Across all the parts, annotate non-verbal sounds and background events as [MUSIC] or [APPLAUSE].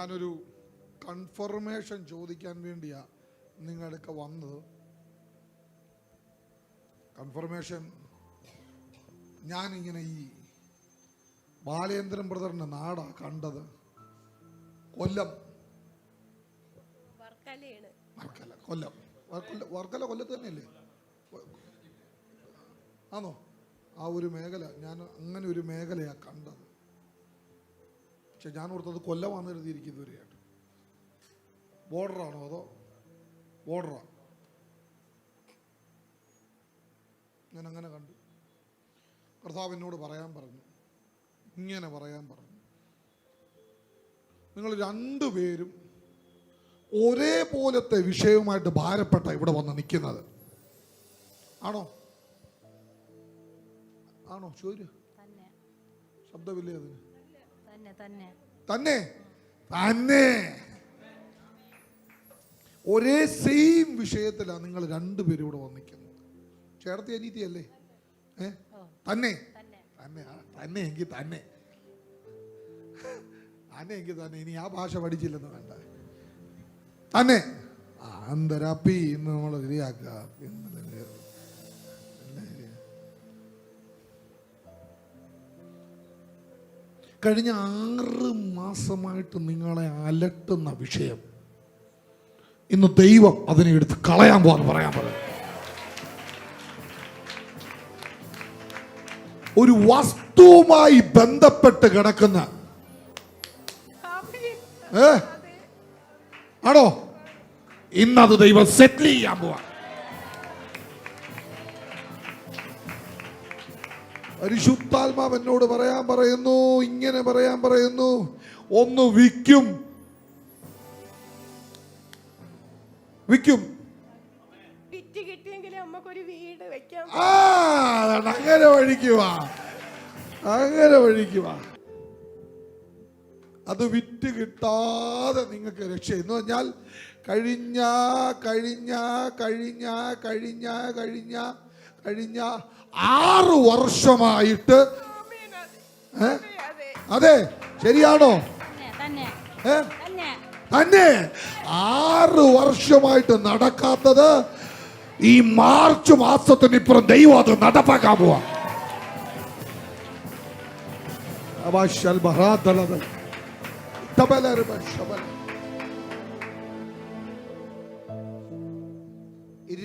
ഞാനൊരു കൺഫർമേഷൻ ചോദിക്കാൻ വേണ്ടിയാ നിങ്ങളൊക്കെ വന്നത്. കൺഫർമേഷൻ ഞാനിങ്ങനെ ഈ ബാലേന്ദ്രൻ ബ്രദറിന്റെ നാടാ കണ്ടത്. കൊല്ലം. വർക്കല കൊല്ലം. വർക്കല വർക്കല കൊല്ലത്ത് തന്നെയല്ലേ? ആണോ ആ ഒരു മേഖല ഞാൻ അങ്ങനെ ഒരു മേഖലയാ കണ്ടത്. പക്ഷെ ഞാൻ ഓർത്തത് കൊല്ലമാണെന്ന് എഴുതിയിരിക്കും ഇതുവരെയായിട്ട് ബോർഡറാണോ അതോ? ബോർഡറാ. ഞാൻ അങ്ങനെ കണ്ടു. കർത്താവ് എന്നോട് പറയാൻ പറഞ്ഞു. ഇങ്ങനെ പറയാൻ പറഞ്ഞു. നിങ്ങൾ രണ്ടുപേരും ഒരേപോലത്തെ വിഷയവുമായിട്ട് ഭാരപ്പെട്ട ഇവിടെ വന്ന് നിൽക്കുന്നത്. ആണോ? ആണോ? ചോദ്യ. ശബ്ദമില്ലേ അതിന്? തന്നെ തന്നെ. ഒരേ സെയിം വിഷയത്തിലാണ് നിങ്ങൾ രണ്ടുപേരും ഇവിടെ വന്നിരിക്കുന്നത്. ചേർത്തി അനീതിയല്ലേ ഏ? തന്നെ. തന്നെ. തന്നെ. തന്നെ എങ്കിൽ തന്നെ. തന്നെ എങ്കിൽ തന്നെ. ഇനി ആ ഭാഷ പഠിച്ചില്ലെന്ന് വേണ്ട. തന്നെ. അന്തരപ്പി എന്ന് നമ്മൾ ശരിയാക്കുക കഴിഞ്ഞ ആറ് മാസമായിട്ട് നിങ്ങളെ അലട്ടുന്ന വിഷയം. ഇന്ന് ദൈവം അതിനെ എടുത്ത് കളയാൻ പോകാൻ പറയാൻ പറയാം ഒരു വസ്തുവുമായി ബന്ധപ്പെട്ട് കിടക്കുന്ന. ഏ? ആണോ? ഇന്നത് ദൈവം സെറ്റിൽ ചെയ്യാൻ പോവാ. പരിശുദ്ധാത്മാവ് എന്നോട് പറയാൻ പറയുന്നു ഇങ്ങനെ പറയാൻ പറയുന്നു ഒന്ന് വിൽക്കും. വിൽക്കും. ആ അങ്ങനെ വഴിക്കുവാ അങ്ങനെ വഴിക്കുവാ അത് വിറ്റ് കിട്ടാതെ നിങ്ങൾക്ക് രക്ഷ. എന്ന് പറഞ്ഞാൽ കഴിഞ്ഞ കഴിഞ്ഞ കഴിഞ്ഞ കഴിഞ്ഞ കഴിഞ്ഞ കഴിഞ്ഞ ആറ് വർഷമായിട്ട് അതെ. ശരിയാണോ? തന്നെ തന്നെ. തന്നെ. തന്നെ. ആറ് വർഷമായിട്ട് നടക്കാത്തത് ഈ മാർച്ച് മാസത്തിന് ഇപ്പുറം ദൈവം അത് നടപ്പാക്കാൻ പോവാ.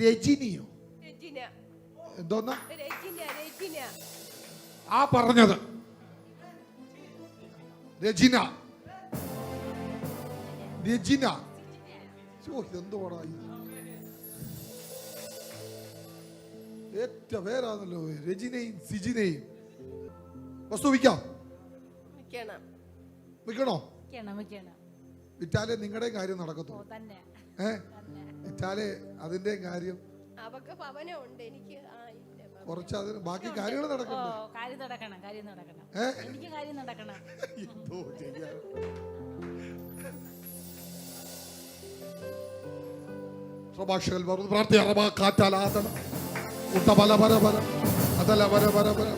രജനിയോ? രജിന എന്തോന്നാ? ആ പറഞ്ഞത്. രജിന. രജിന. എന്തുവാടാ ഇത്? ഏറ്റ പേരാണല്ലോ രജിനയും സിജിനയും. വസ്തു വിൽക്കാം? വിൽക്കണോ. വിറ്റാലേ നിങ്ങളുടെ കാര്യം നടക്കത്തോ ഏ? വിറ്റാലെ അതിന്റെ കാര്യം. അവക്ക് ഉണ്ട് എനിക്ക്. കുറച്ച് അതിന് ബാക്കി കാര്യങ്ങൾ ഓ നടക്കണ്ടേ കാര്യം നടക്കണം കാര്യം നടക്കണം? എനിക്ക് കാര്യം നടക്കണം. എന്തോ ചെയ്യാൻ പ്രഭാഷകൽ പറഞ്ഞു പ്രാർത്ഥി അറബ കാറ്റാലാതണം ഉട്ട പല പര പര അതല പര പര പര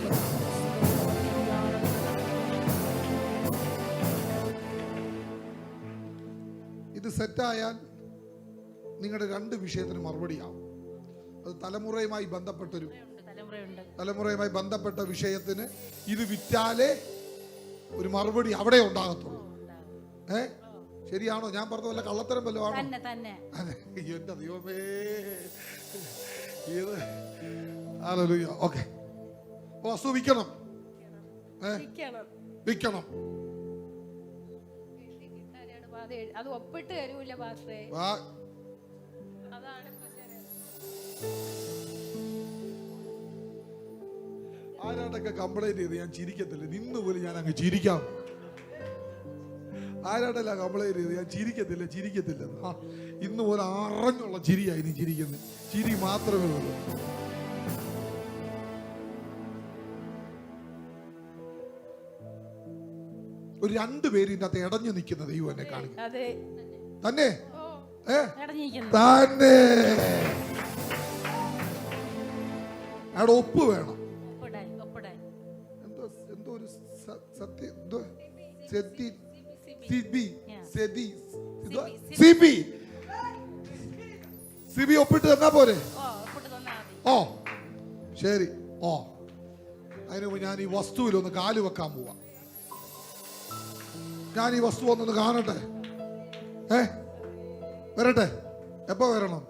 ഇത് സെറ്റായാൽ നിങ്ങളുടെ രണ്ട് വിഷയത്തിന് മറുപടിയാവും. അത് തലമുറയുമായി ബന്ധപ്പെട്ടൊരു തലമുറയുമായി ബന്ധപ്പെട്ട വിഷയത്തിന് ഇത് വിറ്റാലേ ഒരു മറുപടി അവിടെ ഉണ്ടാകത്തുള്ളൂ. ഏ? ശരിയാണോ? ഞാൻ പറഞ്ഞ വല്ല കള്ളത്തരം വല്ല ആണോ? എന്റെ ദൈവമേ. ഇത് ഹല്ലേലൂയ. ഓക്കെ. വസ്തു വിൽക്കണം. വിൽക്കണം. അത് ഒപ്പിട്ട് തരൂല പാസ്റ്റേ അതാണ് പ്രശ്നം കംപ്ലൈന്റ് കംപ്ലൈന്റ് ചെയ്ത് ഞാൻ ചിരിക്കത്തില്ല. നിന്ന് പോലും ഞാൻ അങ്ങ് ചിരിക്കാം. ആരാണ്ടല്ല കംപ്ലൈന്റ് ചെയ്ത് ഞാൻ ചിരിക്കത്തില്ല ചിരിക്കത്തില്ല. ആ ഇന്ന് പോലെ അറിഞ്ഞുള്ള ചിരിയായി നീ ചിരിക്കുന്നത് ചിരി മാത്രമേ ഉള്ളൂ. ഒരു രണ്ടു പേര് ഇതിനകത്ത് ഇടഞ്ഞു നിൽക്കുന്ന ദൈവം എന്നെ കാണിക്കും. തന്നെ? തന്നെ. അവിടെ ഒപ്പ് വേണം. സ- സത്യ എന്തോ സെത്തി സിബി ഒപ്പിട്ട് തന്നാ പോരെ? ഓ ശരി. ഓ. അതിന് ഞാൻ ഈ വസ്തുവിൽ ഒന്ന് കാൽ വെക്കാൻ പോവാ. ഞാൻ ഈ വസ്തു ഒന്നൊന്ന് കാണട്ടെ? ഏ? വരട്ടെ? എപ്പോ വരണം?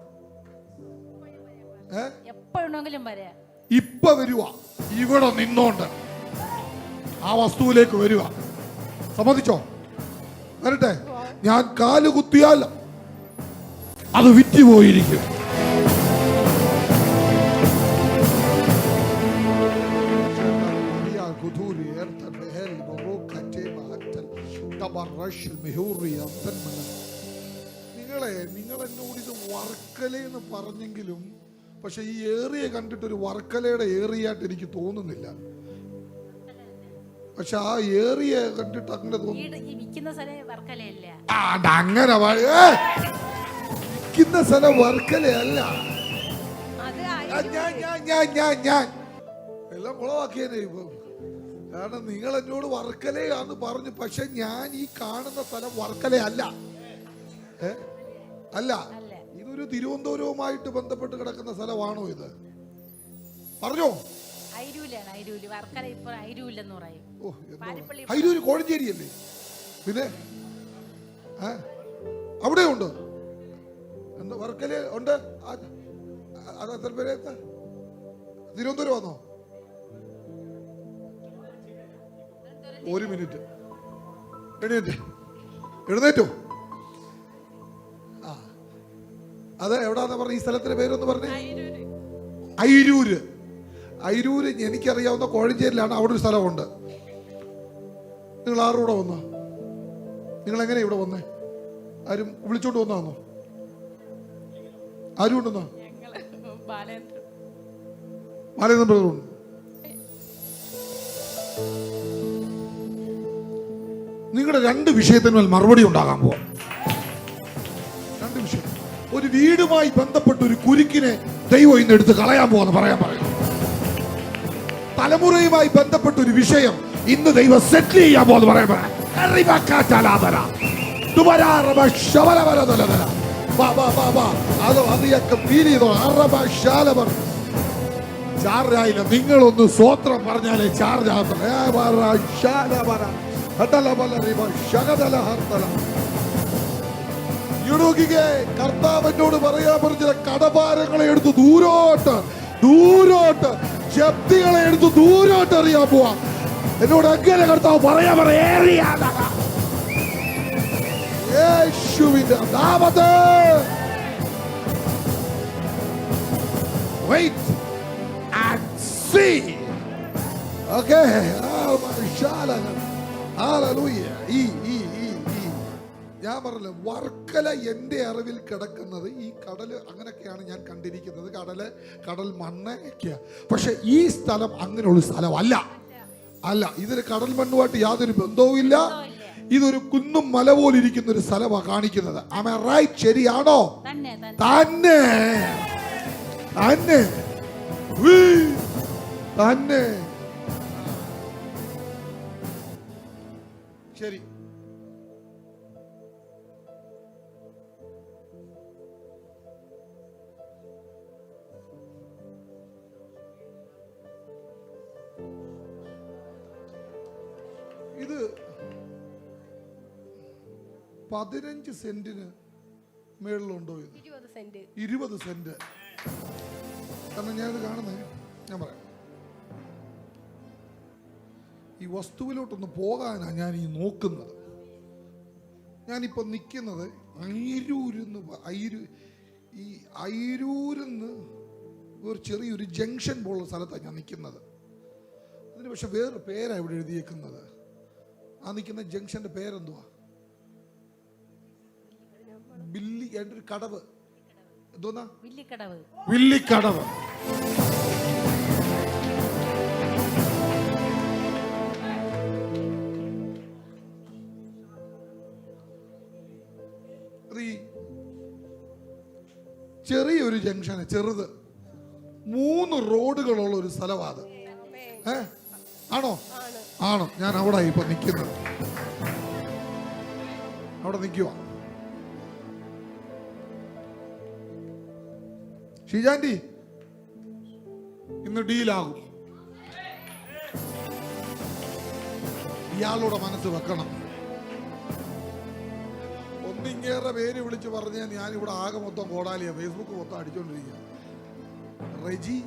ഏ? എപ്പോഴെങ്കിലും വരാം. ഇപ്പൊ വരുവാ. ഇവിടെ നിന്നോണ്ട് ആ വസ്തുവിലേക്ക് വരിക സമ്മതിച്ചോ? വരട്ടെ. ഞാൻ കാൽ കുത്തിയാൽ അത് വിറ്റുപോയിരിക്കും. നിങ്ങളെ നിങ്ങൾ എന്നോട് ഇത് വർക്കലയെന്ന് പറഞ്ഞെങ്കിലും പക്ഷെ ഈ ഏറിയ കണ്ടിട്ട് ഒരു വർക്കലയുടെ ഏറിയായിട്ട് എനിക്ക് തോന്നുന്നില്ല. പക്ഷെ ആ ഏറിയ കണ്ടിട്ട് അങ്ങനെ തോന്നുന്നു ഈ വിൽക്കുന്ന സ്ഥലം വർക്കലയല്ല. അങ്ങനെ ഞാൻ ഞാൻ ഞാൻ ഞാൻ ഞാൻ. എല്ലാം കുളവാക്കിയതേ ഇപ്പൊ. കാരണം നിങ്ങൾ എന്നോട് വർക്കലയാന്ന് പറഞ്ഞു പക്ഷെ ഞാൻ ഈ കാണുന്ന സ്ഥലം വർക്കലയല്ല. അല്ല അല്ല. ഇതൊരു തിരുവനന്തപുരവുമായിട്ട് ബന്ധപ്പെട്ട് കിടക്കുന്ന സ്ഥലമാണോ ഇത്? പറഞ്ഞോ. ഐരൂലാണ് ഐരൂൽ. വർക്കല ഐരൂലെന്ന് പറയും. ഓ എന്താ. പാരിപ്പള്ളി കോഴഞ്ചേരിയല്ലേ? പിന്നെ? ആ അവിടെ ഉണ്ടോ എന്താ വർക്കല ഉണ്ട്? ആ- അത് എത്ര പേരെ? തിരുവനന്തപുരം വന്നോ ഒരു മിനിറ്റ്. എഴുന്നേറ്റ് എഴുന്നേറ്റോ. ആ. അത് എവിടാന്ന് പറഞ്ഞ? ഈ സ്ഥലത്തിന്റെ പേരൊന്ന് പറഞ്ഞേ. ഐരൂര്. ഐരൂര് എനിക്കറിയാവുന്ന കോഴഞ്ചേരിയിലാണ് അവിടെ ഒരു സ്ഥലമുണ്ട്. നിങ്ങൾ ആരുടെ കൂടെ വന്ന? നിങ്ങൾ എങ്ങനെ ഇവിടെ വന്നേ? ആരും വിളിച്ചോണ്ട് വന്നാന്നോ ആരും ഉണ്ടെന്നോ? ബാലേന്ദ്രൻ ബ്രദർ ബ്രദറുണ്ട് നിങ്ങളുടെ രണ്ട് വിഷയത്തിന്മേൽ മറുപടി ഉണ്ടാകാൻ പോവാം. രണ്ട് വിഷയം. ഒരു വീടുമായി ബന്ധപ്പെട്ട ഒരു കുരുക്കിനെ ദൈവം ഇന്ന് എടുത്ത് കളയാൻ പോവാന്ന് പറയാൻ പറയുന്നു തലമുറയുമായി ബന്ധപ്പെട്ട ഒരു വിഷയം ഇന്ന് ദൈവം സെറ്റിൽ ചെയ്യാൻ പോകുന്നു. പറയാൻ പറയാം എറിവക്കാറ്റാലാതര. തുമരാറമ വാ, വാ, വാ, വാ. അത് അതിയൊക്കെ ഫീൽ അറബ ശാലവർ. ചാർജായില്ല നിങ്ങളൊന്ന് സ്വോത്രം പറഞ്ഞാലേ ചാർജ് കർത്താവിനോട് പറയാൻ പറഞ്ഞ കടഭാരങ്ങളെ എടുത്ത് ദൂരോട്ട് ദൂരോട്ട് ശക്തികളെ എടുത്ത് ദൂരോട്ട് എറിയാൻ പോവാ. എന്നോട് എങ്ങനെ കർത്താവ് പറയാ പറയാ ഈ ഞാൻ പറഞ്ഞില്ല വർക്കല എന്റെ അറിവിൽ കിടക്കുന്നത് ഈ കടൽ അങ്ങനെയൊക്കെയാണ് ഞാൻ കണ്ടിരിക്കുന്നത്. കടൽ കടൽ മണ്ണ് ഒക്കെയാ പക്ഷെ ഈ സ്ഥലം അങ്ങനെയുള്ള സ്ഥലമല്ല. അല്ല ഇതിന് കടൽ മണ്ണുമായിട്ട് യാതൊരു ബന്ധവുമില്ല. ഇതൊരു കുന്നും മല പോലെ ഇരിക്കുന്ന ഒരു സ്ഥലമാണ് കാണിക്കുന്നത് ആമ റൈറ്റ് ശരിയാണോ? തന്നെ തന്നെ. തന്നെ. ശരി. ഇത് പതിനഞ്ച് സെന്റിന് മേളിലുണ്ടോ ഇത്? ഇരുപത് സെന്റ്. കാരണം ഞാനിത് കാണുന്നേ ഞാൻ പറയാം. ഈ വസ്തുവിലോട്ടൊന്ന് പോകാനാണ് ഞാൻ ഈ നോക്കുന്നത്. ഞാനിപ്പോൾ നിൽക്കുന്നത് ഐരൂരിന്ന് അയിരൂ ഐരു ഈ ഐരൂരിന്ന് ഒരു ചെറിയൊരു ജംഗ്ഷൻ പോലുള്ള സ്ഥലത്താണ് ഞാൻ നിൽക്കുന്നത് അതിന് പക്ഷെ വേറെ പേരാണ് ഇവിടെ എഴുതിയേക്കുന്നത്. ആ നിൽക്കുന്ന ജംഗ്ഷന്റെ പേരെന്തുവാ? ബില്ലി എന്റെ ഒരു കടവ്? എന്തോന്നാ? വില്ലിക്കടവ്. വില്ലിക്കടവ്. ചെറിയൊരു ജംഗ്ഷന് ചെറുത്. മൂന്ന് റോഡുകളുള്ള ഒരു സ്ഥലമാണ് അത്. ഏ? ആണോ? ആണ്? ഞാൻ അവിടെ ഇപ്പൊ നിൽക്കുന്നത് അവിടെ നിൽക്കുക ഷീജാന്റി ഇന്ന് ഡീലാകും. ഇയാളുടെ മനസ്സ് വെക്കണം. ഒന്നിങ്ങേറെ പേര് വിളിച്ച് പറഞ്ഞ ഞാനിവിടെ ആകെ മൊത്തം കോടാലിയ. ഫേസ്ബുക്ക് മൊത്തം അടിച്ചോണ്ടിരിക്കുക റെജി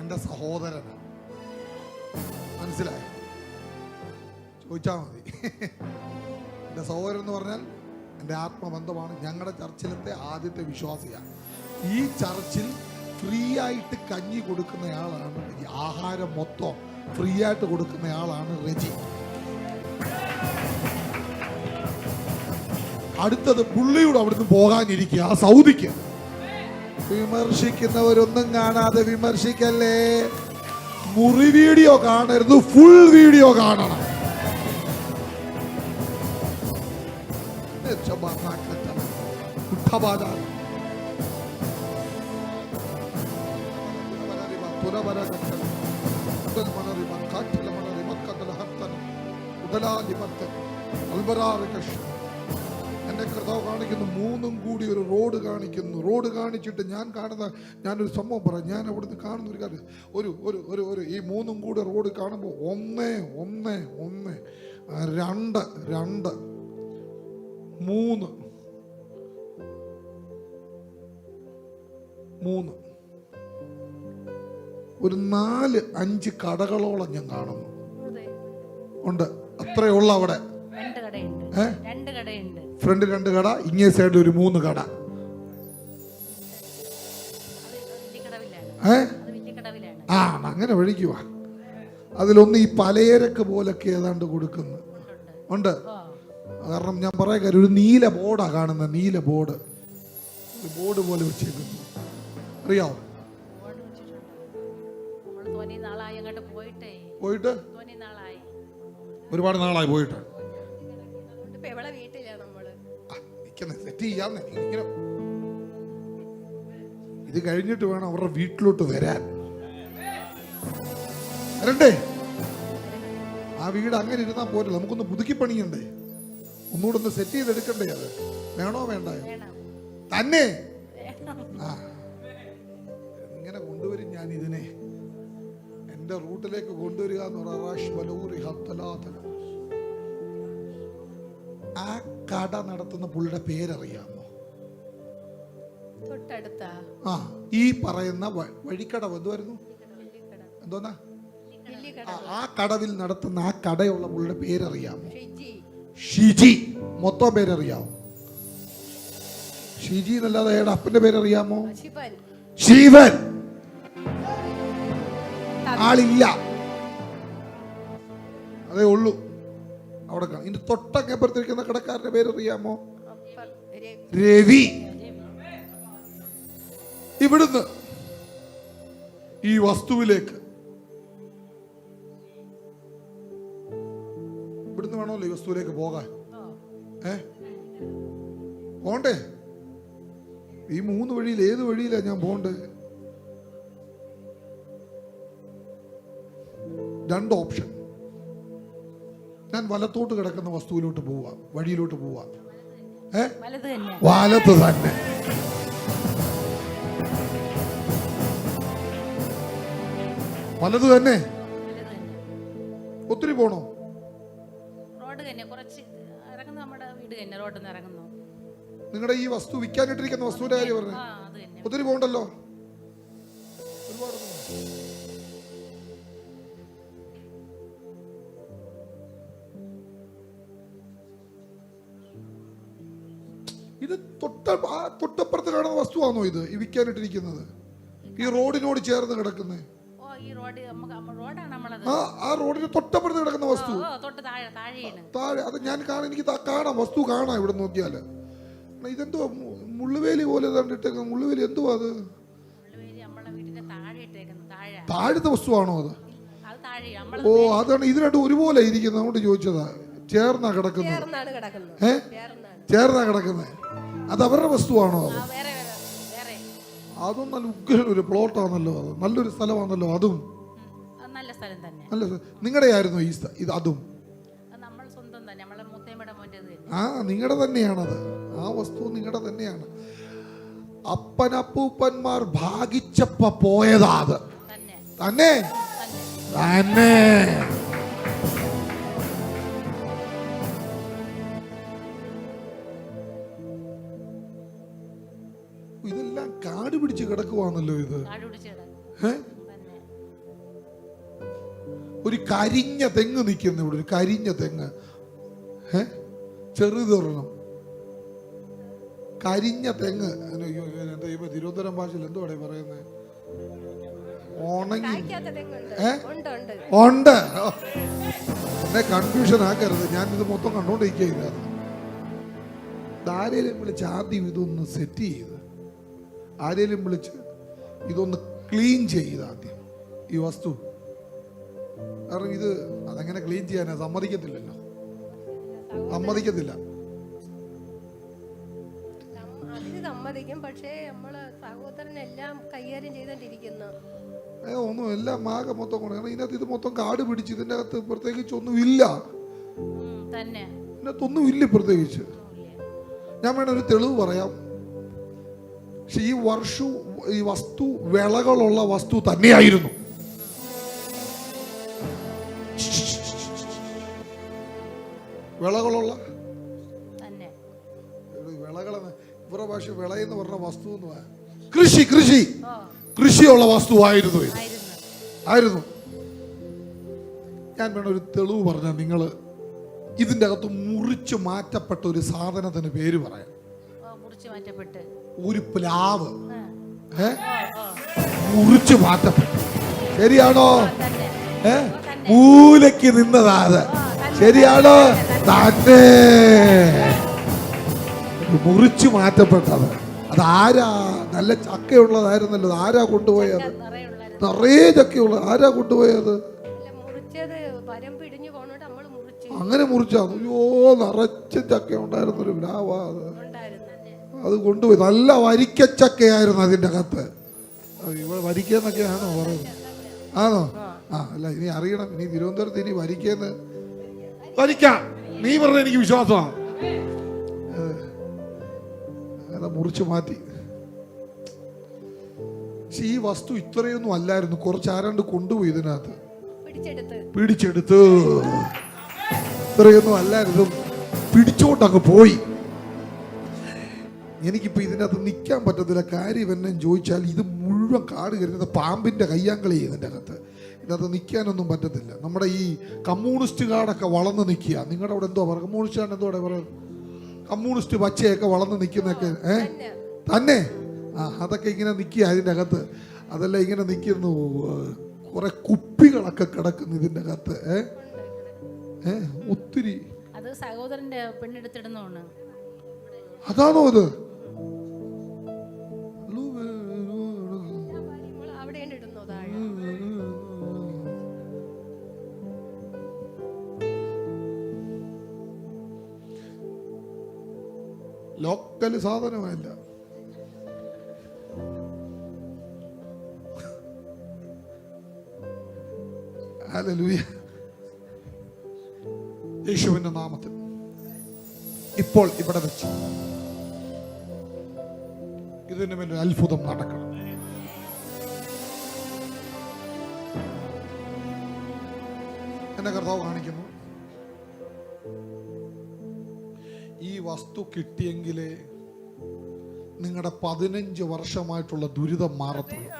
എന്റെ സഹോദരനാണ് മനസ്സിലായോ? ചോദിച്ചാൽ മതി. എന്റെ സഹോദരൻ എന്ന് പറഞ്ഞാൽ എന്റെ ആത്മബന്ധമാണ് ഞങ്ങളുടെ ചർച്ചിലത്തെ ആദ്യത്തെ വിശ്വാസിയാണ് ഈ ചർച്ചിൽ ഫ്രീ ആയിട്ട് കഞ്ഞി കൊടുക്കുന്നയാളാണ് റെജി. ആഹാരം മൊത്തം ഫ്രീ ആയിട്ട് കൊടുക്കുന്നയാളാണ് രജി അടുത്തത് പുള്ളിയോട് അവിടുന്ന് പോകാനിരിക്കുക സൗദിക്ക്. വിമർശിക്കുന്നവരൊന്നും കാണാതെ വിമർശിക്കല്ലേ? മുറി വീഡിയോ കാണരുത് ഫുൾ വീഡിയോ കാണണം. എന്റെ കർത്താവ് കാണിക്കുന്നു മൂന്നും കൂടി ഒരു റോഡ് കാണിക്കുന്നു. റോഡ് കാണിച്ചിട്ട് ഞാൻ കാണുന്ന ഞാനൊരു സംഭവം പറയാം. ഞാൻ അവിടുന്ന് കാണുന്ന ഒരു കാര്യം. ഒരു ഒരു ഒരു ഒരു ഈ മൂന്നും കൂടി റോഡ് കാണുമ്പോൾ ഒന്ന് ഒന്ന് ഒന്ന്. രണ്ട് രണ്ട്. മൂന്ന്. മൂന്ന്. ഒരു നാല് അഞ്ച് കടകളോളം ഞാൻ കാണുന്നു. ഉണ്ട്. അത്രേ ഉള്ളു അവിടെ. ഫ്രണ്ട് രണ്ട് കട ഇങ്ങേ സൈഡിൽ ഒരു മൂന്ന് കട. ഏ? ആ അങ്ങനെ വഴിക്കുവാ അതിലൊന്ന് ഈ പലയരക്ക് പോലൊക്കെ ഏതാണ്ട് കൊടുക്കുന്നു. ഉണ്ട് കാരണം ഞാൻ പറയാൻ കാര്യം ഒരു നീല ബോർഡാ കാണുന്നത് നീല ബോർഡ്. ഒരു ബോർഡ് പോലെ വെച്ചേക്കുന്നു അറിയാവോ? പോയിട്ടേ. ഒരുപാട് നാളായി പോയിട്ട്. സെറ്റ് ചെയ്യാന്ന് ഇങ്ങനെ ഇത് കഴിഞ്ഞിട്ട് വേണം അവരുടെ വീട്ടിലോട്ട് വരാൻ. വരണ്ടേ? ആ വീട് അങ്ങനെ ഇരുന്നാൽ പോരെ നമുക്കൊന്ന് പുതുക്കി പണിയണ്ടേ ഒന്നുകൂടെ ഒന്ന് സെറ്റ് ചെയ്തെടുക്കണ്ടേ അത്? വേണോ വേണ്ടായോ? തന്നെ? ആ. ഇങ്ങനെ കൊണ്ടുവരും ഞാൻ ഇതിനെ എന്റെ റൂട്ടിലേക്ക് കൊണ്ടുവരിക എന്ന് പറഞ്ഞാൽ ആ കട നടത്തുന്ന പുള്ളിയുടെ പേരറിയാമോ? ആ ഈ പറയുന്ന വഴിക്കട എന്തുവായിരുന്നു? എന്തോന്നാ? ആ കടവിൽ നടത്തുന്ന ആ കടയുള്ള പുള്ളിയുടെ പേരറിയാമോ? ഷിജി. മൊത്തം പേരറിയാമോ ഷിജി എന്നല്ലാതെ അയാളുടെ അപ്പന്റെ പേരറിയാമോ? ശിവൻ. ആളില്ല. അതേ ഉള്ളൂ. അവിടെ ഇന്ന് ഇതിന്റെ തൊട്ടങ്ങപ്പുറത്തിരിക്കുന്ന കടക്കാരന്റെ പേരറിയാമോ. രവി. ഇവിടുന്ന് ഈ വസ്തുവിലേക്ക് വേണമല്ലോ ഈ വസ്തുവിലേക്ക് പോകാൻ? ഏ? പോണ്ടേ? ഈ മൂന്ന് വഴിയിൽ ഏത് വഴിയിലാണ് ഞാൻ പോണ്ടേ രണ്ട് ഓപ്ഷൻ. ഞാൻ വലത്തോട്ട് കിടക്കുന്ന വസ്തുവിലോട്ട് പോവാ വഴിയിലോട്ട് പോവാ ഏ? വലത്ത് തന്നെ. വലത് തന്നെ? വലത് തന്നെ. ഒത്തിരി പോണോ? തന്നെ റോഡിൽ നിന്ന് ഇറങ്ങുന്നു. നിങ്ങളുടെ ഈ വസ്തു വിൽക്കാനിട്ടിരിക്കുന്ന വസ്തുവിന്റെ കാര്യം പറഞ്ഞു. ആ അത് തന്നെ. ഒത്തിരി വേണ്ട. ഇത് തൊട്ട ആ തൊട്ടപ്പുറത്ത് കാണുന്ന വസ്തുവാണോ ഇത് ഈ വിൽക്കാനിട്ടിരിക്കുന്നത്? ഈ റോഡിനോട് ചേർന്ന് കിടക്കുന്നത് ആ ആ റോഡിന് തൊട്ടപ്പുറത്ത് കിടക്കുന്ന വസ്തു. താഴെ താഴെയാണ്. താഴെ അത് ഞാൻ കാണാൻ എനിക്ക് കാണാം വസ്തു കാണാം ഇവിടെ നോക്കിയാൽ ഇതെന്തോ മുള്ളുവേലി പോലെ ഇട്ടേക്കുന്നത്. മുള്ളുവേലി എന്തുവാ അത്? താഴത്തെ വസ്തുവാണോ അത്? ഓ അതാണ് ഇത് രണ്ടും ഒരുപോലെ ഇരിക്കുന്നത്. അതുകൊണ്ട് ചോദിച്ചതാ. ചേർന്നാ കിടക്കുന്നത്. ചേർന്നാണ് കിടക്കുന്നത്. ഏ? ചേർന്നാണ്. ചേർന്നാ കിടക്കുന്നത്. അത് അവരുടെ വസ്തുവാണോ അത്? അതും നല്ല ഉഗ്രൻ ഒരു പ്ലോട്ടാണല്ലോ അത്. നല്ലൊരു സ്ഥലമാണല്ലോ അതും. നല്ല സ്ഥലം തന്നെ. നല്ല നിങ്ങളുടെ ആയിരുന്നു ഈ ഇത് അതും. ആ നിങ്ങളുടെ തന്നെയാണത്. ആ വസ്തു നിങ്ങളുടെ തന്നെയാണ്. അപ്പനപ്പൂപ്പന്മാർ ഭാഗിച്ചപ്പ പോയതാ അത്. തന്നെ. തന്നെ. പിടിച്ച് കിടക്കുവാണല്ലോ ഇത്? ഒരു കരിഞ്ഞ തെങ്ങ് നിൽക്കുന്നു ഇവിടെ ഒരു കരിഞ്ഞ തെങ്ങ്. ഏ ചെറുതൊരെണ്ണം കരിഞ്ഞ തെങ്ങ്. അയ്യോ, എന്താ ഇപ്പൊ തിരുവനന്തപുരം ഭാഷയിൽ എന്തുവാടേ പറയുന്നത് ഉണങ്ങി? ഉണ്ട് എന്നെ കൺഫ്യൂഷൻ ആക്കരുത്. ഞാൻ ഇത് മൊത്തം കണ്ടോണ്ടിരിക്കുക ആരേലും വിളിച്ച് ആദ്യം ഇതൊന്ന് സെറ്റ് ചെയ്ത് ആരേലും വിളിച്ച് ഇതൊന്ന് ക്ലീൻ ചെയ്ത് ആദ്യം ഈ വസ്തു. കാരണം ഇത് അതങ്ങനെ ക്ലീൻ ചെയ്യാനാ സമ്മതിക്കത്തില്ലല്ലോ. സമ്മതിക്കത്തില്ല. സമ്മതിക്കും പക്ഷേ നമ്മൾ സഹോദരനെല്ലാം കൈകാര്യം ചെയ്തോണ്ടിരിക്കുന്നു. ഏ ഒന്നും എല്ലാം മാകെ മൊത്തം കൊണ്ട് കാരണം ഇതിനകത്ത് ഇത് മൊത്തം കാട് പിടിച്ച് ഇതിന്റെ അകത്ത് പ്രത്യേകിച്ച് ഒന്നും ഇല്ല തന്നെ. ഇതിനകത്തൊന്നും ഇല്ല പ്രത്യേകിച്ച്. ഞാൻ വേണ ഒരു തെളിവ് പറയാം. പക്ഷെ ഈ വർഷു ഈ വസ്തു വിളകളുള്ള വസ്തു തന്നെയായിരുന്നു. വിളകളുള്ള? വിളകളെന്ന് ഇവരുടെ ഭാഷ വിളയെന്ന് പറഞ്ഞ വസ്തു എന്ന് കൃഷി കൃഷി. കൃഷിയുള്ള വസ്തുവായിരുന്നു ഇത്. ആയിരുന്നു. ആയിരുന്നു. ഞാൻ വേണം ഒരു തെളിവ് പറഞ്ഞാൽ നിങ്ങൾ ഇതിന്റെ അകത്ത് മുറിച്ചു മാറ്റപ്പെട്ട ഒരു സാധനത്തിന് പേര് പറയാം. മുറിച്ച് മാറ്റപ്പെട്ട്. ഒരു പ്ലാവ്. മുറിച്ചു മാറ്റപ്പെട്ടു ശരിയാണോ? ഏ? മൂലയ്ക്ക് നിന്നതാ അത് ശരിയാണോ? തന്നെ മുറിച്ച് മാറ്റപ്പെട്ടത്. അത് ആരാ? നല്ല ചക്കയുള്ളതായിരുന്നല്ലോ. ആരാ കൊണ്ടുപോയത്? നിറയെ ചക്കയുള്ള ആരാ കൊണ്ടുപോയത്? അങ്ങനെ മുറിച്ചാ അയ്യോ നിറച്ച് ചക്ക ഉണ്ടായിരുന്നൊരു പ്ലാവാ അത്. അത് കൊണ്ടുപോയി. നല്ല വരിക്കച്ചക്കയായിരുന്നു അതിന്റെ അകത്ത്. ഇവിടെ വരിക്കെന്നൊക്കെയാണോ പറയുന്നത്? ആണോ? ആ അല്ല ഇനി അറിയണം. ഇനി തിരുവനന്തപുരത്ത് ഇനി വരിക്കെന്ന്. വരിക്കാം. നീ പറഞ്ഞ എനിക്ക് വിശ്വാസമാണ് അത് മുറിച്ച് മാറ്റി. പക്ഷെ ഈ വസ്തു ഇത്രയൊന്നും അല്ലായിരുന്നു. കുറച്ച് ആരാണ്ട് കൊണ്ടുപോയി ഇതിനകത്ത്. പിടിച്ചെടുത്ത്. പിടിച്ചെടുത്ത്. ഇത്രയൊന്നും അല്ലായിരുന്നു. പിടിച്ചോട്ടങ്ങ് പോയി. എനിക്കിപ്പോ ഇതിനകത്ത് നിൽക്കാൻ പറ്റത്തില്ല. കാര്യം എന്നെ ചോദിച്ചാൽ ഇത് മുഴുവൻ കാട് കയറുന്നത് പാമ്പിന്റെ കയ്യാങ്കളി ഇതിന്റെ അകത്ത്. ഇതിനകത്ത് നിൽക്കാനൊന്നും പറ്റത്തില്ല. നമ്മുടെ ഈ കമ്മ്യൂണിസ്റ്റ് കാടൊക്കെ വളർന്ന് നിൽക്കുക നിങ്ങളുടെ അവിടെ എന്തോ പറയുക? കമ്മ്യൂണിസ്റ്റ് എന്തോ എന്തോ പറയുന്നത് കമ്മ്യൂണിസ്റ്റ് പച്ചയൊക്കെ വളർന്ന് നിൽക്കുന്നൊക്കെ ഏ? തന്നെ. തന്നെ? ആ അതൊക്കെ ഇങ്ങനെ നിൽക്കുക അതിന്റെ അകത്ത്. അതെല്ലാം ഇങ്ങനെ നിൽക്കുന്നു കുറെ കുപ്പികളൊക്കെ കിടക്കുന്നു ഇതിന്റെ അകത്ത് ഏ? ഏ ഒത്തിരി. അത് സഹോദരന്റെ പെണ്ണെടുത്തിടുന്നതാണ്. അതാണോ അത് ലോക്കൽ സാധനമല്ല. യേശുവിന്റെ നാമത്തിൽ. ഇപ്പോൾ ഇവിടെ വെച്ച്. ഇതിനു മേലൊരു അത്ഭുതം നടക്കണം. എന്നെ കർത്താവ് കാണിക്കുന്നു. ഈ വസ്തു കിട്ടിയെങ്കിലേ നിങ്ങളുടെ പതിനഞ്ച് വർഷമായിട്ടുള്ള ദുരിതം മാറത്തുള്ളൂ.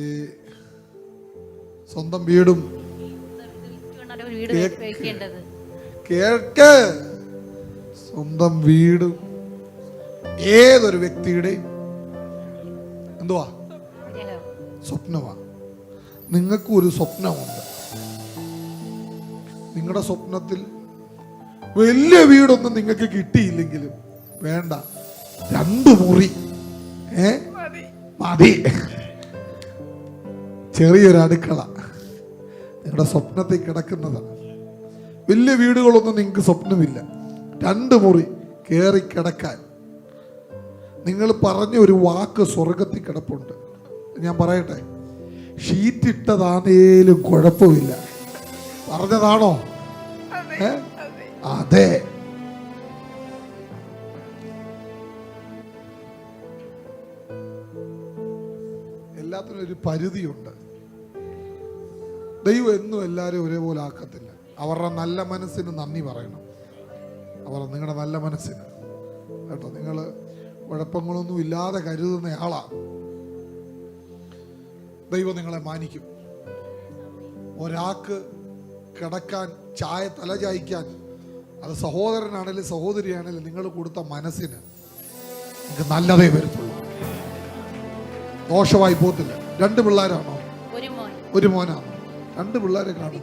ഈ സ്വന്തം വീടും കേൾക്ക് സ്വന്തം വീടും ഏതൊരു വ്യക്തിയുടെയും എന്തുവാ. സ്വപ്നമാണ് നിങ്ങൾക്കും ഒരു സ്വപ്നമുണ്ട്. നിങ്ങളുടെ സ്വപ്നത്തിൽ വലിയ വീടൊന്നും നിങ്ങൾക്ക് കിട്ടിയില്ലെങ്കിലും വേണ്ട. രണ്ടു മുറി. ഏ? മതി. ചെറിയൊരു അടുക്കള. നിങ്ങളുടെ സ്വപ്നത്തിൽ കിടക്കുന്നത്. വലിയ വീടുകളൊന്നും നിങ്ങൾക്ക് സ്വപ്നമില്ല. രണ്ട് മുറി കയറി കിടക്കാൻ. നിങ്ങൾ പറഞ്ഞ ഒരു വാക്ക് സ്വർഗത്തിൽ കിടപ്പുണ്ട്. ഞാൻ പറയട്ടെ? ഷീറ്റിട്ടതാണേലും കുഴപ്പമില്ല. പറഞ്ഞതാണോ? അതെ എല്ലാത്തിനും ഒരു പരിധിയുണ്ട്. ദൈവം എന്നും എല്ലാവരും ഒരേപോലെ ആക്കത്തില്ല. അവരുടെ നല്ല മനസ്സിന് നന്ദി പറയണം. അവർ നിങ്ങളുടെ നല്ല മനസ്സിന്. കേട്ടോ നിങ്ങൾ കുഴപ്പങ്ങളൊന്നും ഇല്ലാതെ കരുതുന്ന ആളാ. ദൈവം നിങ്ങളെ മാനിക്കും. ഒരാൾക്ക് കിടക്കാൻ ചായ തല ചായ്ക്കാൻ. അത് സഹോദരനാണെങ്കിലും സഹോദരിയാണെങ്കിലും നിങ്ങൾ കൊടുത്ത മനസ്സിന് നിങ്ങൾക്ക് നല്ലതേ വരത്തുള്ളൂ. ദോഷമായി പോത്തില്ല രണ്ട് പിള്ളേരാണോ? ഒരു മോനാണോ രണ്ട് പിള്ളേരെ കാണും.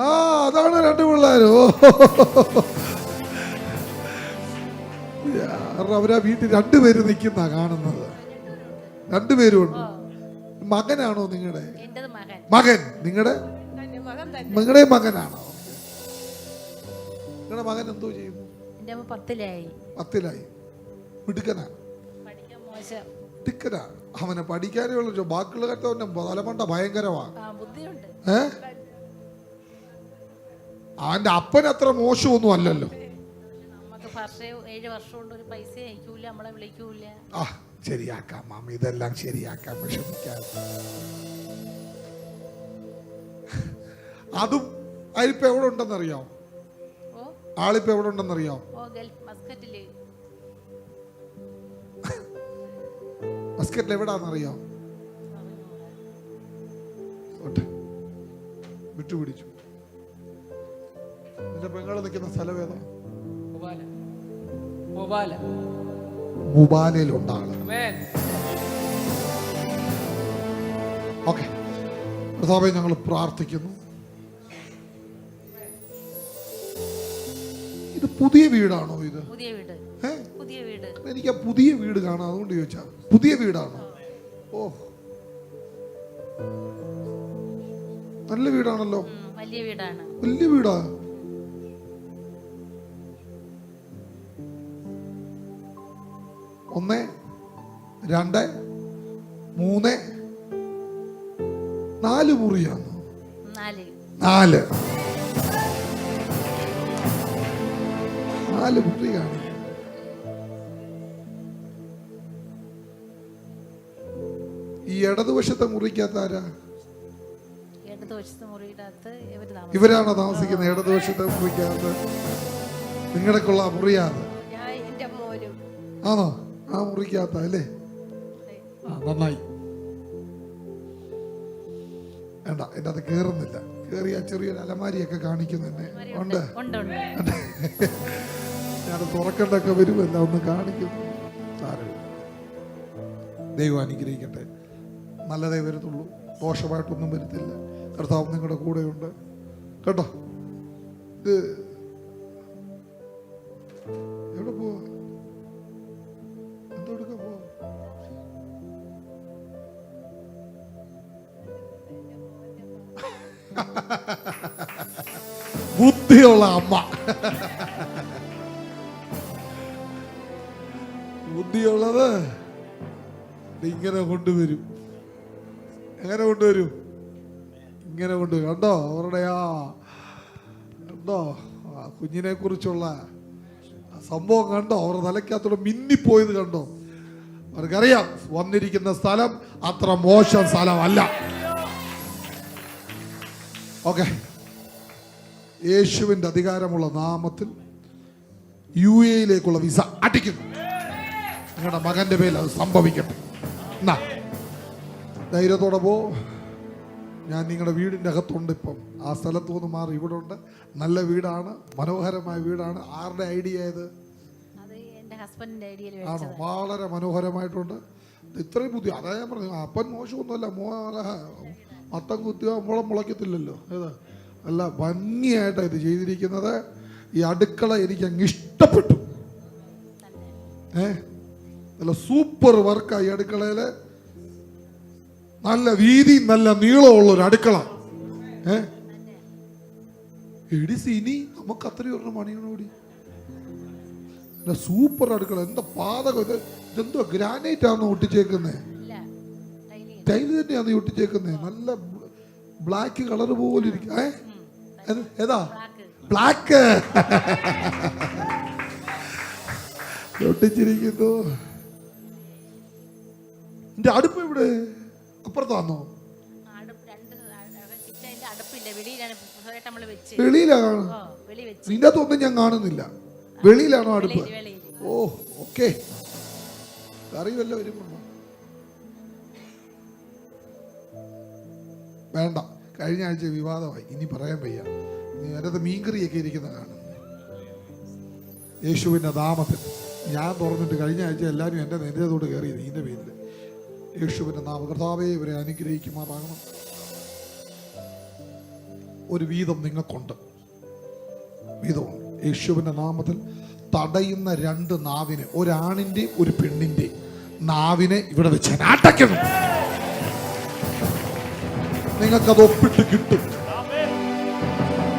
ആ അതാണ് രണ്ട് പിള്ളേരോ. കാരണം അവരാ വീട്ടിൽ രണ്ടുപേര് നിൽക്കുന്ന കാണുന്നത്. രണ്ടുപേരും ഉണ്ട് മകനാണോ നിങ്ങളുടെ മകൻ. നിങ്ങളുടെ നിങ്ങളുടെ മകനാണോ? നിങ്ങളുടെ മകൻ എന്തോ ചെയ്യുന്നു? എന്റെ പത്തിലായി. പത്തിലായി. മിടുക്കനാ പഠിക്കാൻ മോശം. മിടുക്കനാ അവനെ പഠിക്കാനേ ഉള്ളൂ. ബാക്കിയുള്ള കട്ടവന്റെ തലമണ്ട ഭയങ്കരമാ ആ ബുദ്ധിയുണ്ട്. ഏ? അവന്റെ അപ്പൻ അത്ര മോശമൊന്നും അല്ലല്ലോ. നമുക്ക് വർഷം ഏഴ് വർഷം കൊണ്ട് ഒരു പൈസ അയക്കൂല നമ്മളെ വിളിക്കൂല. ആ ശരിയാക്കാം മാമ. ഇതെല്ലാം ശരിയാക്കാം വിഷമിക്കാൻ അതും അതിലിപ്പോ എവിടെ ഉണ്ടെന്നറിയാം ഓ. ആളിപ്പോ എവിടെ ഉണ്ടെന്നറിയാം ഓ ഗൾഫ് മസ്കറ്റിൽ. മസ്കറ്റിൽ എവിടാന്നറിയാം. വിട്ടുപിടിച്ചു. നിന്റെ പെങ്ങൾ നിൽക്കുന്ന സ്ഥലം ഏതാ? മുബാലയിലുണ്ടാണ് ഓക്കെ. കർത്താവെ ഞങ്ങൾ പ്രാർത്ഥിക്കുന്നു. പുതിയ വീടാണോ ഇത്? പുതിയ വീട്. പുതിയ വീട്. എനിക്ക് ആ പുതിയ വീട് കാണാം അതുകൊണ്ട് ചോദിച്ചാ. പുതിയ വീടാണോ? ഓ. നല്ല വീടാണല്ലോ. വലിയ വീടാണ്. വലിയ വീടാ. ഒന്ന് രണ്ട് മൂന്ന് നാല് മുറിയാണ്? നാല്. നാല്. നാല് മുറിയാണ് ഈ ഇടതുവശത്തെ മുറിക്കകത്ത് ആരാ? ഇവരാണോ താമസിക്കുന്നത് ഇടതുവശത്തെ മുറിക്കകത്ത്? നിങ്ങളുടെക്കുള്ള മുറിയാണ് ആണോ? ആ മുറിക്കകത്ത അല്ലേ? ആ നന്നായി. വേണ്ട എന്റെ അത് കേറുന്നില്ല. കേറിയ ചെറിയൊരു അലമാരിയൊക്കെ കാണിക്കുന്നുണ്ട്. ഉണ്ട്. [LAUGHS] ഞാൻ തുറക്കേണ്ടൊക്കെ വരുമെന്ന് ഒന്ന് കാണിക്കും. ദൈവം അനുഗ്രഹിക്കട്ടെ. നല്ലതേ വരത്തുള്ളൂ. ദോഷമായിട്ടൊന്നും വരുത്തില്ല. കർത്താവ് നിങ്ങളുടെ കൂടെയുണ്ട്. കേട്ടോ? ഇത് എവിടെ പോവാ? പോവാ? ബുദ്ധിയുള്ള അമ്മ. ബുദ്ധിയുള്ളത് ഇങ്ങനെ കൊണ്ടുവരും. എങ്ങനെ കൊണ്ടുവരും? ഇങ്ങനെ കൊണ്ടുവരും. കണ്ടോ? അവരുടെ ആ കണ്ടോ? ആ കുഞ്ഞിനെ കുറിച്ചുള്ള സംഭവം കണ്ടോ? അവരുടെ തലയ്ക്കകത്തോടെ മിന്നിപ്പോയത് കണ്ടോ? അവർക്കറിയാം വന്നിരിക്കുന്ന സ്ഥലം അത്ര മോശം സ്ഥലമല്ല. ഓക്കെ. യേശുവിന്റെ അധികാരമുള്ള നാമത്തിൽ യു എയിലേക്കുള്ള വിസ അടിക്കുന്നു. നിങ്ങളുടെ മകന്റെ പേരിൽ അത് സംഭവിക്കട്ടെ. എന്നാ ധൈര്യത്തോടെ പോ. ഞാൻ നിങ്ങളുടെ വീടിന്റെ അകത്തുണ്ട് ഇപ്പം. ആ സ്ഥലത്തു നിന്ന് മാറി. ഇവിടെ ഉണ്ട്. നല്ല വീടാണ്. മനോഹരമായ വീടാണ്. ആരുടെ ഐഡിയ ഇത്? ആണോ? വളരെ മനോഹരമായിട്ടുണ്ട്. ഇത് ഇത്രയും ബുദ്ധി അതാ ഞാൻ പറഞ്ഞു അപ്പൻ മോശമൊന്നുമല്ല. മോ മത്തം കുത്തിയോ മുളം മുളയ്ക്കത്തില്ലല്ലോ. ഏത്? അല്ല ഭംഗിയായിട്ടാണ് ഇത് ചെയ്തിരിക്കുന്നത്. ഈ അടുക്കള എനിക്ക് അങ്ങ് ഇഷ്ടപ്പെട്ടു ഏ? നല്ല സൂപ്പർ വർക്കായി ഈ അടുക്കളയിൽ. നല്ല വീതി നല്ല നീളമുള്ള ഒരു അടുക്കള. ഏ? എടി സിനി നമുക്ക് അത്രയും ഒരെണ്ണം പണിയണോടി നല്ല സൂപ്പർ അടുക്കള. എന്താ പാതകം? ഇത് ഇതെന്തോ ഗ്രാനൈറ്റ് ആണെന്ന് ഒട്ടിച്ചേക്കുന്നേ? ഇല്ല ടൈലി തന്നെയാണ് ഒട്ടിച്ചേക്കുന്നത് നല്ല ബ്ലാക്ക് കളർ പോലെ ഇരിക്കും. ഏ? ഏതാ? ബ്ലാക്ക് [LAUGHS] ഒട്ടിച്ചിരിക്കുന്നു. എന്റെ അടുപ്പ് ഇവിടെ അപ്പുറത്താന്നോ വെളിയിലാണ് നിന്റെ അകത്തൊന്നും ഞാൻ കാണുന്നില്ല. വെളിയിലാണോ അടുപ്പ്? ഓ ഓക്കെ. അറിയുമല്ലോ വരുമ്പോ വേണ്ട. കഴിഞ്ഞ ആഴ്ച വിവാദമായി. ഇനി പറയാൻ വയ്യ. നേരത്തെ മീൻകറിയൊക്കെ ഇരിക്കുന്ന കാണുന്നു യേശുവിന്റെ നാമത്തിൽ. ഞാൻ തുറന്നിട്ട് കഴിഞ്ഞ ആഴ്ച എല്ലാവരും എന്റെ നെഞ്ചത്തോട് കയറി നീന്റെ പേരിൽ യേശുവിന്റെ നാമകർത്താവെ ഇവരെ അനുഗ്രഹിക്കുമാറാകണം. ഒരു വീതം നിങ്ങൾക്കുണ്ട്. വീതമുണ്ട്. യേശുവിന്റെ നാമത്തിൽ തടയുന്ന രണ്ട് നാവിനെ ഒരാണിന്റെ ഒരു പെണ്ണിന്റെ നാവിനെ ഇവിടെ വെച്ച് അടയ്ക്കുന്നു നിങ്ങൾക്കത് ഒപ്പിട്ട് കിട്ടും.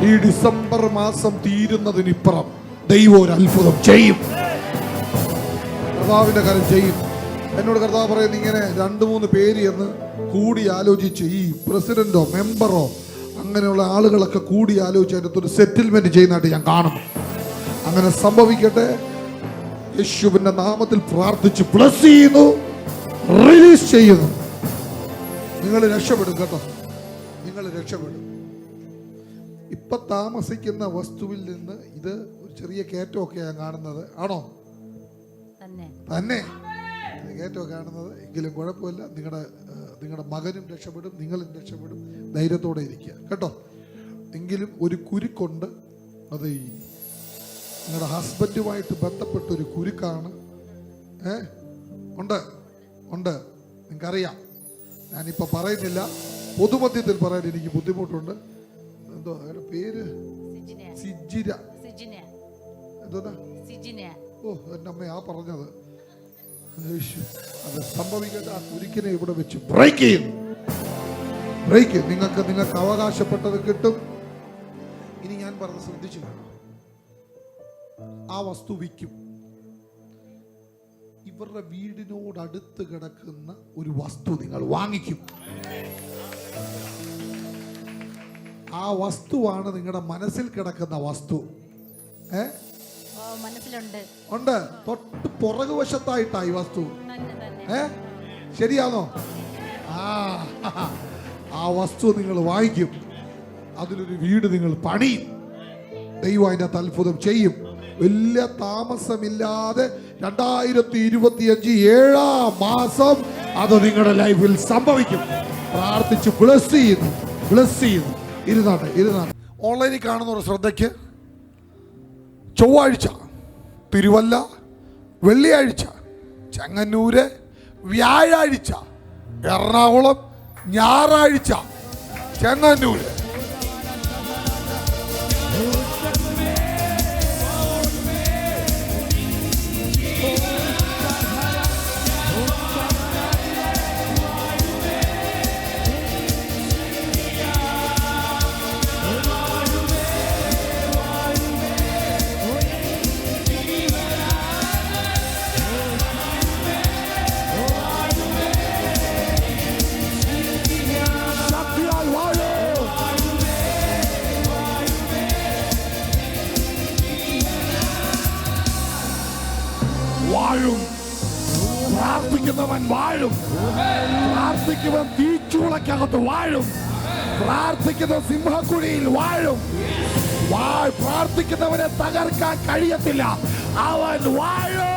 ഈ ഡിസംബർ മാസം തീരുന്നതിനിപ്പുറം ദൈവം ഒരു അത്ഭുതം ചെയ്യും. കർത്താവിന്റെ കാര്യം ചെയ്യും. എന്നോട് കർത്താവ് പറയുന്നത് ഇങ്ങനെ രണ്ട് മൂന്ന് പേര് എന്ന് കൂടി ആലോചിച്ച് ഈ പ്രസിഡന്റോ മെമ്പറോ അങ്ങനെയുള്ള ആളുകളൊക്കെ കൂടി ആലോചിച്ച് അതിന്റെ ഒരു സെറ്റിൽമെന്റ് ചെയ്യുന്നതായിട്ട് ഞാൻ കാണുന്നു. അങ്ങനെ സംഭവിക്കട്ടെ. യേശുവിന്റെ നാമത്തിൽ പ്രാർത്ഥിച്ച് ബ്ലസ് ചെയ്യുന്നു. റിലീസ് ചെയ്യുന്നു. നിങ്ങൾ രക്ഷപ്പെടും കേട്ടോ. നിങ്ങൾ രക്ഷപ്പെടും. ഇപ്പൊ താമസിക്കുന്ന വസ്തുവിൽ നിന്ന് ഇത് ഒരു ചെറിയ കയറ്റമൊക്കെ ഞാൻ കാണുന്നത്. ആണോ? തന്നെ. കയറ്റം കാണുന്നത് എങ്കിലും കുഴപ്പമില്ല. നിങ്ങളുടെ നിങ്ങളുടെ മകനും രക്ഷപ്പെടും നിങ്ങളും രക്ഷപ്പെടും. ധൈര്യത്തോടെ ഇരിക്കുക. കേട്ടോ? എങ്കിലും ഒരു കുരുക്കുണ്ട്. അത് ഈ നിങ്ങളുടെ ഹസ്ബൻഡുമായിട്ട് ബന്ധപ്പെട്ട ഒരു കുരുക്കാണ്. ഏ? ഉണ്ട്? ഉണ്ട്. നിങ്ങൾക്കറിയാം ഞാനിപ്പോൾ പറയുന്നില്ല. പൊതുമധ്യത്തിൽ പറയാൻ എനിക്ക് ബുദ്ധിമുട്ടുണ്ട്. എന്തോ അയാളുടെ പേര്? സിജിര എന്തോന്നാ? ഓ എന്റെ അമ്മ ആ പറഞ്ഞത്. അത് സംഭവിക്കേണ്ട കുരുക്കിനെ ഇവിടെ വെച്ച് ബ്രേക്ക് ചെയ്യുന്നു ബ്രേക്ക് നിങ്ങൾക്ക് നിങ്ങൾക്ക് അവകാശപ്പെട്ടത് കിട്ടും. ഇനി ഞാൻ പറഞ്ഞ് ശ്രദ്ധിച്ചു ആ വസ്തു വിൽക്കും. ഇവരുടെ വീടിനോടടുത്ത് കിടക്കുന്ന ഒരു വസ്തു നിങ്ങൾ വാങ്ങിക്കും. ആ വസ്തുവാണ് നിങ്ങളുടെ മനസ്സിൽ കിടക്കുന്ന വസ്തു. ഏ? ഓ മനസ്സിലുണ്ട്. ഉണ്ട്. തൊട്ട് പുറകു വശത്തായിട്ടായി വസ്തു. ഏ? ശരിയാണോ? ആ ആ വസ്തു നിങ്ങൾ വാങ്ങിക്കും. അതിലൊരു വീട് നിങ്ങൾ പണിയും. ദൈവം അതിന്റെ അത്ഭുതം ചെയ്യും. വലിയ താമസമില്ലാതെ രണ്ടായിരത്തി ഇരുപത്തി അഞ്ച് ഏഴാം മാസം അത് നിങ്ങളുടെ ലൈഫിൽ സംഭവിക്കും. പ്രാർത്ഥിച്ച് ബ്ലസ് ചെയ്യുന്നു. ബ്ലസ് ചെയ്യുന്നു. ഇരുന്നാട്ടെ ഇരുന്നാട്ടെ. ഓൺലൈനിൽ കാണുന്നവർ ശ്രദ്ധയ്ക്ക് ചൊവ്വാഴ്ച തിരുവല്ല വെള്ളിയാഴ്ച ചെങ്ങന്നൂര് വ്യാഴാഴ്ച എറണാകുളം ഞായറാഴ്ച ചെങ്ങന്നൂര്. പ്രാർത്ഥിക്കുന്ന സിംഹക്കുഴിയിൽ വാഴും. വാൾ പ്രാർത്ഥിക്കുന്നവനെ തകർക്കാൻ കഴിയത്തില്ല. അവൻ വാഴും.